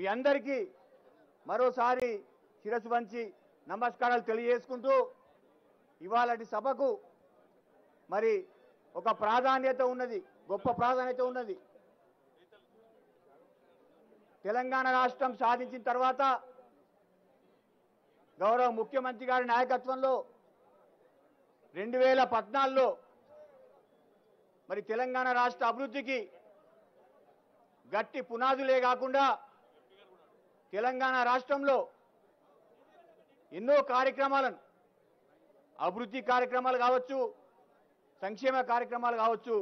మీ అందరికీ మరోసారి శిరస్సు వంచి నమస్కారాలు తెలియజేసుకుంటూ ఇవాళటి సభకు మరి ఒక ప్రాధాన్యత ఉన్నది గొప్ప ప్రాధాన్యత ఉన్నది. తెలంగాణ రాష్ట్రం సాధించిన తర్వాత గౌరవ ముఖ్యమంత్రి గారి నాయకత్వంలో రెండు వేల పద్నాలుగులో మరి తెలంగాణ రాష్ట్ర అభివృద్ధికి గట్టి పునాదులే కాకుండా తెలంగాణ రాష్ట్రంలో ఎన్నో కార్యక్రమాలను అభివృద్ధి కార్యక్రమాలు కావచ్చు సంక్షేమ కార్యక్రమాలు కావచ్చు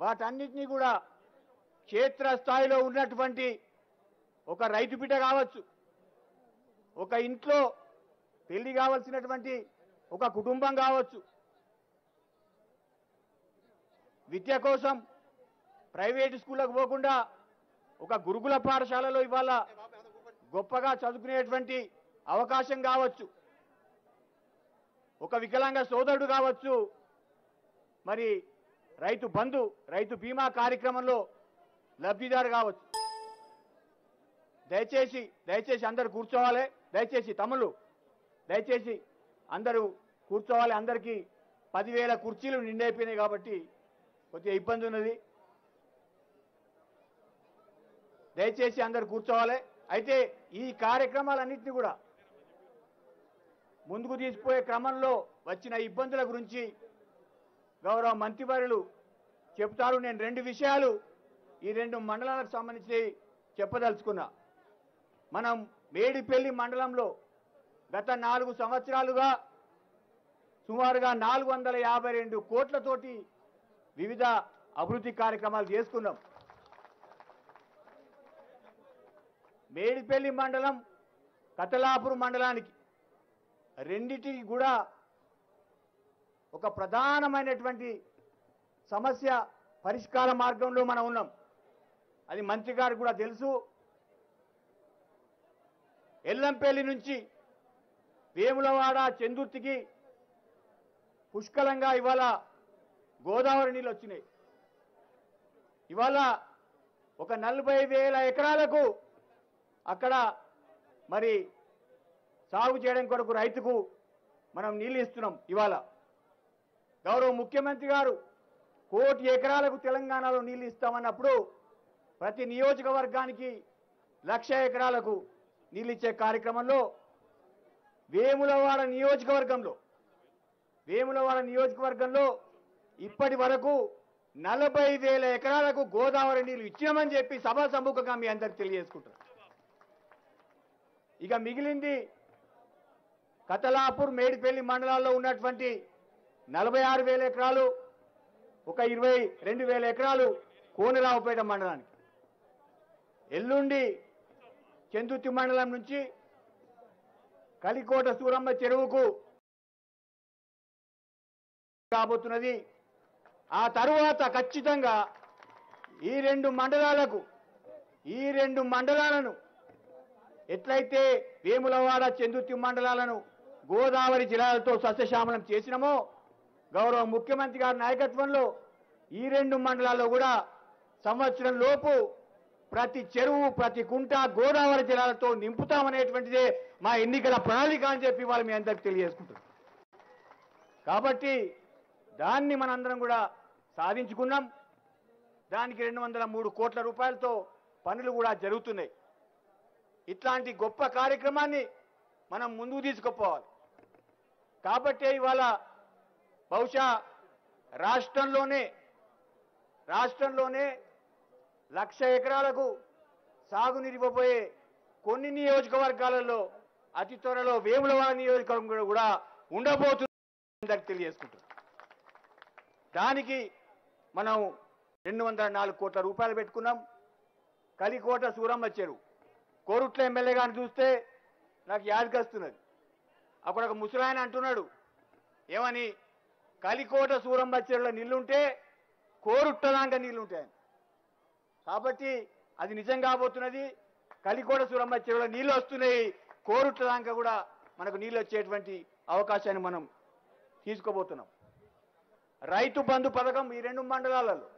వాటన్నిటినీ కూడా క్షేత్రస్థాయిలో ఉన్నటువంటి ఒక రైతు బిడ్డ కావచ్చు ఒక ఇంట్లో పెళ్ళి కావలసినటువంటి ఒక కుటుంబం కావచ్చు. విద్య కోసం ప్రైవేట్ స్కూళ్ళకు పోకుండా ఒక గురుకుల పాఠశాలలో ఇవాళ గొప్పగా చదువుకునేటువంటి అవకాశం కావచ్చు. ఒక వికలాంగ సోదరుడు కావచ్చు. మరి రైతు బంధు రైతు బీమా కార్యక్రమంలో లబ్ధిదారు కావచ్చు. దయచేసి దయచేసి అందరు కూర్చోవాలి. దయచేసి తమ్ముళ్ళు దయచేసి అందరూ కూర్చోవాలి. అందరికీ పదివేల కుర్చీలు నిండైపోయినాయి కాబట్టి కొద్దిగా ఇబ్బంది ఉన్నది. దయచేసి అందరు కూర్చోవాలి. అయితే ఈ కార్యక్రమాలన్నింటినీ కూడా ముందుకు తీసుకుపోయే క్రమంలో వచ్చిన ఇబ్బందుల గురించి గౌరవ మంత్రివర్యులు చెప్తారు నేను రెండు విషయాలు ఈ రెండు మండలాలకు సంబంధించి చెప్పదలుచుకున్నా. మనం మేడిపల్లి మండలంలో గత నాలుగు సంవత్సరాలుగా సుమారుగా నాలుగు వందల యాభై రెండు కోట్లతోటి వివిధ అభివృద్ధి కార్యక్రమాలు చేసుకున్నాం. మేడిపల్లి మండలం కతలాపూర్ మండలానికి రెండిటికి కూడా ఒక ప్రధానమైనటువంటి సమస్య పరిష్కార మార్గంలో మనం ఉన్నాం. అది మంత్రి గారికి కూడా తెలుసు. ఎల్లంపల్లి నుంచి వేములవాడ చెందుర్తికి పుష్కలంగా ఇవాళ గోదావరి నీళ్ళు వచ్చినాయి. ఇవాళ ఒక నలభై వేల ఎకరాలకు అక్కడ మరి సాగు చేయడం కొరకు రైతుకు మనం నీళ్ళు ఇస్తున్నాం ఇవాళ. గౌరవ ముఖ్యమంత్రి గారు కోటి ఎకరాలకు తెలంగాణలో నీళ్ళు ఇస్తామన్నప్పుడు ప్రతి నియోజకవర్గానికి లక్ష ఎకరాలకు నీళ్ళు ఇచ్చే కార్యక్రమంలో వేములవాడ నియోజకవర్గంలో వేములవాడ నియోజకవర్గంలో ఇప్పటి వరకు నలభై వేల ఎకరాలకు గోదావరి నీళ్ళు ఇచ్చామని చెప్పి సభా సముఖంగా మీ అందరికి తెలియజేసుకుంటున్నాను. ఇక మిగిలింది కతలాపూర్ మేడిపల్లి మండలాల్లో ఉన్నటువంటి నలభై ఆరు వేల ఎకరాలు ఒక ఇరవై రెండు వేల ఎకరాలు కోనరావుపేట మండలానికి. ఎల్లుండి చెందుర్తి మండలం నుంచి కలికోట సూరమ్మ చెరువుకు కాబోతున్నది ఆ తరువాత ఖచ్చితంగా ఈ రెండు మండలాలకు ఈ రెండు మండలాలను ఎట్లయితే వేములవాడ చెందుర్తి మండలాలను గోదావరి జిల్లాలతో సస్యశామలం చేసినామో గౌరవ ముఖ్యమంత్రి గారి నాయకత్వంలో ఈ రెండు మండలాల్లో కూడా సంవత్సరం లోపు ప్రతి చెరువు ప్రతి కుంట గోదావరి జిల్లాలతో నింపుతామనేటువంటిదే మా ఎన్నికల ప్రణాళిక అని చెప్పి వాళ్ళు మీ అందరికి తెలియజేసుకుంటున్నాం. కాబట్టి దాన్ని మనందరం కూడా సాధించుకున్నాం. దానికి రెండు వందల మూడు కోట్ల రూపాయలతో పనులు కూడా జరుగుతున్నాయి. ఇట్లాంటి గొప్ప కార్యక్రమాన్ని మనం ముందుకు తీసుకుపోవాలి. కాబట్టే ఇవాళ బహుశా రాష్ట్రంలోనే రాష్ట్రంలోనే లక్ష ఎకరాలకు సాగునీరు ఇవ్వబోయే కొన్ని నియోజకవర్గాలలో అతి త్వరలో వేములవాడ నియోజకవర్గం కూడా ఉండబోతుంది తెలియజేసుకుంటుంది తెలియజేసుకుంటున్నాం. దానికి మనం రెండు వందల నాలుగు కోట్ల రూపాయలు పెట్టుకున్నాం. కలికోట సూరమ్మ చెరువు కోరుట్ల ఎమ్మెల్యే గారిని చూస్తే నాకు యాదకొస్తున్నది అక్కడ ఒక ముసలాయన అంటున్నాడు ఏమని? కలికోట సూరమ్మ చెరువులో నీళ్ళుంటే కోరుట్టదాకా నీళ్ళుంటాయని కాబట్టి అది నిజం కాబోతున్నది కలికోట సూరమ్మ చెరువులో నీళ్ళు వస్తున్నాయి కోరుట్టదాకా కూడా మనకు నీళ్ళు వచ్చేటువంటి అవకాశాన్ని మనం తీసుకోబోతున్నాం. రైతు బంధు పథకం ఈ రెండు మండలాలలో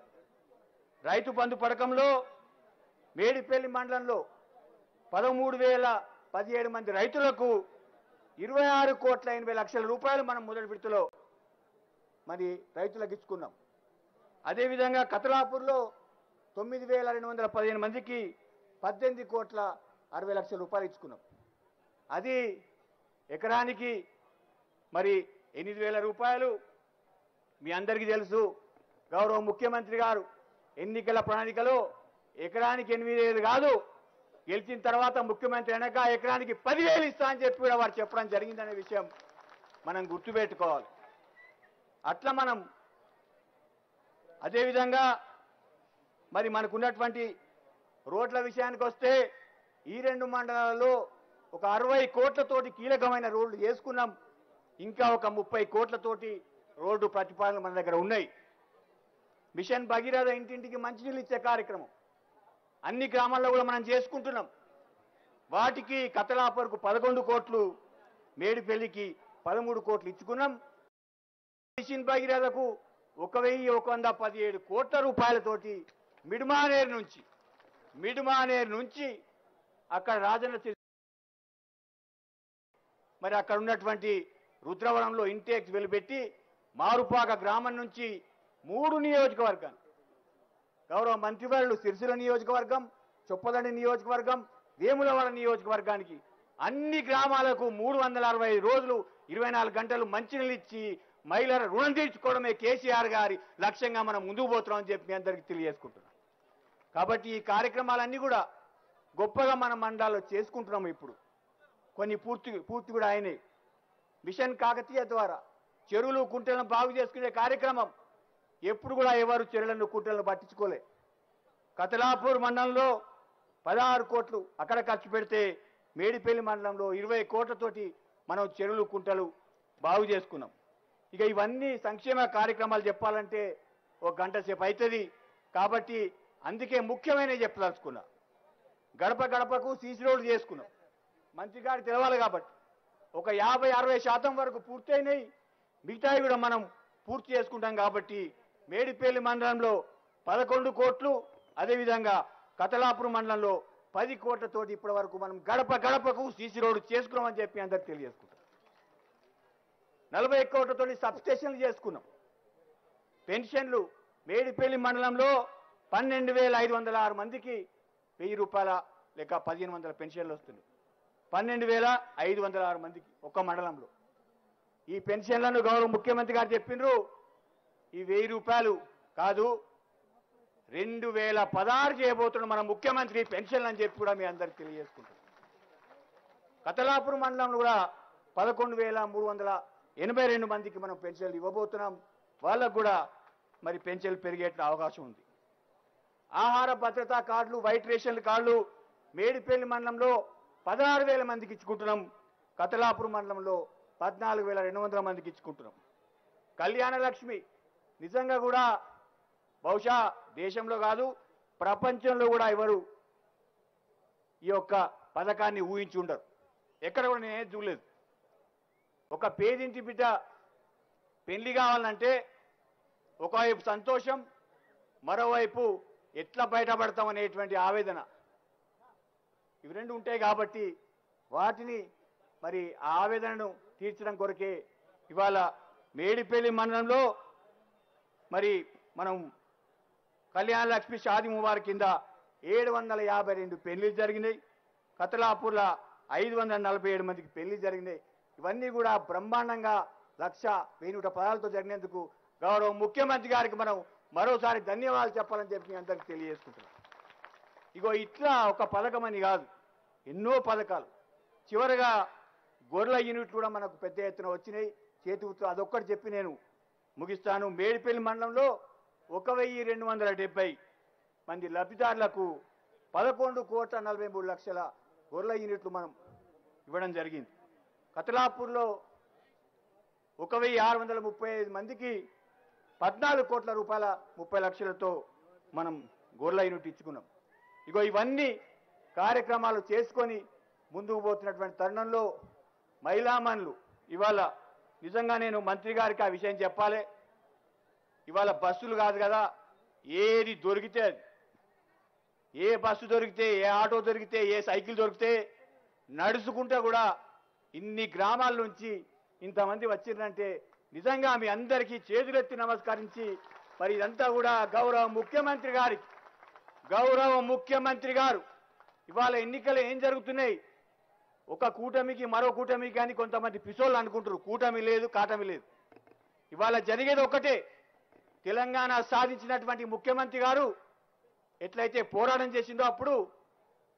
రైతు బంధు పథకంలో మేడిపల్లి మండలంలో పదమూడు వేల పదిహేడు మంది రైతులకు ఇరవై ఆరు కోట్ల ఎనభై లక్షల రూపాయలు మనం మొదటి విడతలో మరి రైతులకు ఇచ్చుకున్నాం. అదేవిధంగా కతలాపూర్లో తొమ్మిది వేల రెండు వందల పదిహేను మందికి పద్దెనిమిది కోట్ల అరవై లక్షల రూపాయలు ఇచ్చుకున్నాం. అది ఎకరానికి మరి ఎనిమిది వేల రూపాయలు. మీ అందరికీ తెలుసు గౌరవ ముఖ్యమంత్రి గారు ఎన్నికల ప్రణాళికలో ఎకరానికి ఎనిమిది వేలు కాదు గెలిచిన తర్వాత ముఖ్యమంత్రి అయినాక ఎకరానికి పదివేలు ఇస్తా అని చెప్పి కూడా వారు చెప్పడం జరిగిందనే విషయం మనం గుర్తుపెట్టుకోవాలి. అట్లా మనం అదేవిధంగా మరి మనకున్నటువంటి రోడ్ల విషయానికి వస్తే ఈ రెండు మండలాల్లో ఒక అరవై కోట్లతోటి కీలకమైన రోడ్లు వేసుకున్నాం ఇంకా ఒక ముప్పై కోట్లతోటి రోడ్డు ప్రతిపాదనలు మన దగ్గర ఉన్నాయి. మిషన్ భగీరథ ఇంటింటికి మంచినీళ్ళు ఇచ్చే కార్యక్రమం. అన్ని గ్రామాల్లో కూడా మనం చేసుకుంటున్నాం. వాటికి కతలాపరకు పదకొండు కోట్లు మేడిపల్లికి పదమూడు కోట్లు ఇచ్చుకున్నాం. మిషన్ భగీరథకు ఒక వెయ్యి ఒక వంద పదిహేడు కోట్ల రూపాయలతోటి మిడ్మానేర్ నుంచి మిడ్మానేర్ నుంచి అక్కడ రాజన్న మరి అక్కడ ఉన్నటువంటి రుద్రవరంలో ఇంటేక్స్ వెలుపెట్టి మారుపాక గ్రామం నుంచి మూడు నియోజకవర్గాలు. గౌరవ మంత్రివర్యులు సిరిసిల్ల నియోజకవర్గం చొప్పదండి నియోజకవర్గం వేములవాడ నియోజకవర్గానికి అన్ని గ్రామాలకు మూడు వందల అరవై ఐదు రోజులు ఇరవై నాలుగు గంటలు మంచినీళ్ళు ఇచ్చి మహిళల రుణం తీర్చుకోవడమే కేసీఆర్ గారి లక్ష్యంగా మనం ముందుకు పోతున్నామని చెప్పి మీ అందరికీ తెలియజేసుకుంటున్నాం. కాబట్టి ఈ కార్యక్రమాలన్నీ కూడా గొప్పగా మన మండలాల్లో చేసుకుంటున్నాము ఇప్పుడు. కొన్ని పూర్తి పూర్తి కూడా అయినాయి. మిషన్ కాకతీయ ద్వారా చెరువులు కుంటలను బాగు చేసుకునే కార్యక్రమం ఎప్పుడు కూడా ఎవరు చెరువులను కుట్రలను పట్టించుకోలే. కతలాపూర్ మండలంలో పదహారు కోట్లు అక్కడ ఖర్చు పెడితే మేడిపల్లి మండలంలో ఇరవై కోట్లతోటి మనం చెరువులు కుంటలు బాగు చేసుకున్నాం. ఇక ఇవన్నీ సంక్షేమ కార్యక్రమాలు చెప్పాలంటే ఒక గంట సేపు అవుతుంది కాబట్టి అందుకే ముఖ్యమైనవి చెప్పదలుచుకున్నా. గడప గడపకు సీసీ రోడ్లు చేసుకున్నాం. మంచి తెలవాలి కాబట్టి. ఒక యాభై అరవై శాతం వరకు పూర్తయినాయి. మిగతాయి కూడా మనం పూర్తి చేసుకుంటాం కాబట్టి మేడిపల్లి మండలంలో పదకొండు కోట్లు అదేవిధంగా కతలాపురం మండలంలో పది కోట్లతోటి ఇప్పటి వరకు మనం గడప గడపకు సీసీ రోడ్డు చేసుకున్నామని చెప్పి అందరికి తెలియజేసుకుంటాం. నలభై కోట్లతో సబ్స్టేషన్లు చేసుకున్నాం. పెన్షన్లు మేడిపల్లి మండలంలో పన్నెండు వేల ఐదు వందల ఆరు మందికి వెయ్యి రూపాయల లేక పదిహేను వందల పెన్షన్లు వస్తున్నాయి. పన్నెండు వేల ఐదు వందల ఆరు మందికి ఒక్క మండలంలో. ఈ పెన్షన్లను గౌరవ ముఖ్యమంత్రి గారు చెప్పిండ్రు ఈ వెయ్యి రూపాయలు కాదు. రెండు వేల పదహారు చేయబోతున్న మన ముఖ్యమంత్రి పెన్షన్లు అని చెప్పి కూడా మీ అందరికి తెలియజేసుకుంటాం కతలాపురం మండలంలో కూడా పదకొండు వేల మూడు వందల ఎనభై రెండు మందికి మనం పెన్షన్లు ఇవ్వబోతున్నాం. వాళ్ళకు కూడా మరి పెన్షన్లు పెరిగేట అవకాశం ఉంది. ఆహార భద్రతా కార్డులు వైట్ రేషన్ కార్డులు మేడిపల్లి మండలంలో పదహారు వేల మందికి ఇచ్చుకుంటున్నాం. కతలాపురం మండలంలో పద్నాలుగు వేల రెండు వందల మందికి ఇచ్చుకుంటున్నాం. కళ్యాణ లక్ష్మి నిజంగా కూడా బహుశా దేశంలో కాదు ప్రపంచంలో కూడా ఎవరు ఈ యొక్క పథకాన్ని ఊహించి ఉండరు ఎక్కడ కూడా నేనే చూడలేదు. ఒక పేదింటి బిడ్డ పెళ్ళి కావాలంటే ఒకవైపు సంతోషం మరోవైపు ఎట్లా బయటపడతాం అనేటువంటి ఆవేదన. ఇవి రెండు ఉంటాయి కాబట్టి వాటిని మరి ఆ ఆవేదనను తీర్చడం కొరకే ఇవాళ మేడిపల్లి మండలంలో మరి మనం కళ్యాణ లక్ష్మి షాది కింద ఏడు వందల యాభై రెండు పెళ్ళిలు జరిగినాయి. కతలాపూర్ల ఐదు వందల నలభై ఏడు మందికి పెళ్ళి జరిగినాయి. ఇవన్నీ కూడా బ్రహ్మాండంగా లక్ష వెయ్యి నూట పదాలతో జరిగినందుకు గౌరవ ముఖ్యమంత్రి గారికి మనం మరోసారి ధన్యవాదాలు చెప్పాలని చెప్పి మీ అందరికి తెలియజేసుకుంటున్నాం. ఇగో ఇట్లా ఒక పథకం అని కాదు ఎన్నో పథకాలు. చివరగా గొర్రెల యూనిట్ కూడా మనకు పెద్ద ఎత్తున వచ్చినాయి. చేతి అదొక్కటి చెప్పి నేను ముగిస్తాను. మేడిపల్లి మండలంలో ఒక వెయ్యి రెండు వందల డెబ్బై మంది లబ్ధిదారులకు పదకొండు కోట్ల నలభై మూడు లక్షల గొర్రెల యూనిట్లు మనం ఇవ్వడం జరిగింది. కతలాపూర్లో ఒక వెయ్యి ఆరు వందల ముప్పై ఐదు మందికి పద్నాలుగు కోట్ల రూపాయల ముప్పై లక్షలతో మనం గొర్రెల యూనిట్ ఇచ్చుకున్నాం. ఇగో ఇవన్నీ కార్యక్రమాలు చేసుకొని ముందుకు పోతున్నటువంటి తరుణంలో మహిళామణులు ఇవాళ నిజంగా నేను మంత్రి గారికి ఆ విషయం చెప్పాలి. ఇవాళ బస్సులు కాదు కదా ఏది దొరికితే ఏ బస్సు దొరికితే ఏ ఆటో దొరికితే ఏ సైకిల్ దొరికితే నడుచుకుంటే కూడా ఇన్ని గ్రామాల నుంచి ఇంతమంది వచ్చిందంటే నిజంగా మీ అందరికీ చేతులెత్తి నమస్కరించి మరి ఇదంతా కూడా గౌరవ ముఖ్యమంత్రి గారికి. గౌరవ ముఖ్యమంత్రి గారు ఇవాళ ఎన్నికలు ఏం జరుగుతున్నాయి? ఒక కూటమికి మరో కూటమికి కానీ కొంతమంది పిసోళ్ళు అనుకుంటారు. కూటమి లేదు కాటమి లేదు. ఇవాళ జరిగేది ఒకటే తెలంగాణ సాధించినటువంటి ముఖ్యమంత్రి గారు ఎట్లయితే పోరాటం చేసిందో అప్పుడు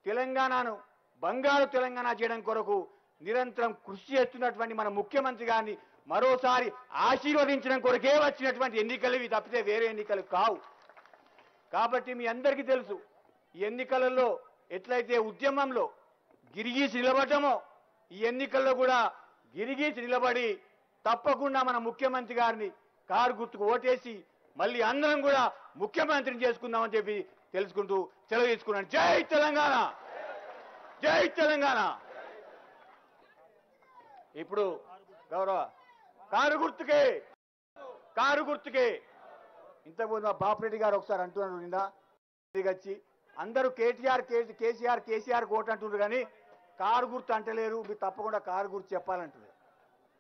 తెలంగాణను బంగారు తెలంగాణ చేయడం కొరకు నిరంతరం కృషి చేస్తున్నటువంటి మన ముఖ్యమంత్రి గారిని మరోసారి ఆశీర్వదించడం కొరకే వచ్చినటువంటి ఎన్నికలు ఇవి తప్పితే వేరే ఎన్నికలు కావు. కాబట్టి మీ అందరికీ తెలుసు ఈ ఎన్నికలలో ఎట్లయితే ఉద్యమంలో గిరిగీసి నిలబడ్డమో. ఈ ఎన్నికల్లో కూడా గిరిగీసి నిలబడి తప్పకుండా మన ముఖ్యమంత్రి గారిని కారు గుర్తుకు ఓటేసి మళ్ళీ అందరం కూడా ముఖ్యమంత్రిని చేసుకుందామని చెప్పి తెలుసుకుంటూ సెలవు తీసుకున్నాను. జై తెలంగాణ! జై తెలంగాణ! ఇప్పుడు గౌరవ కారు గుర్తుకే! కారు గుర్తుకే! ఇంతకుముందు మా బాపిరెడ్డి గారు ఒకసారి అంటున్నారు నిన్న. వచ్చి అందరూ కేటీఆర్ కేసీఆర్ కేసీఆర్ ఓటు అంటున్నారు కానీ కారు గుర్తు అంటలేరు మీరు తప్పకుండా కారు గుర్తు చెప్పాలంటుంది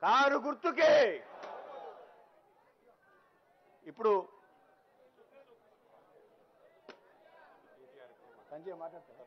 కారు గుర్తుకే! ఇప్పుడు సంజయ్ మాట్లాడతారు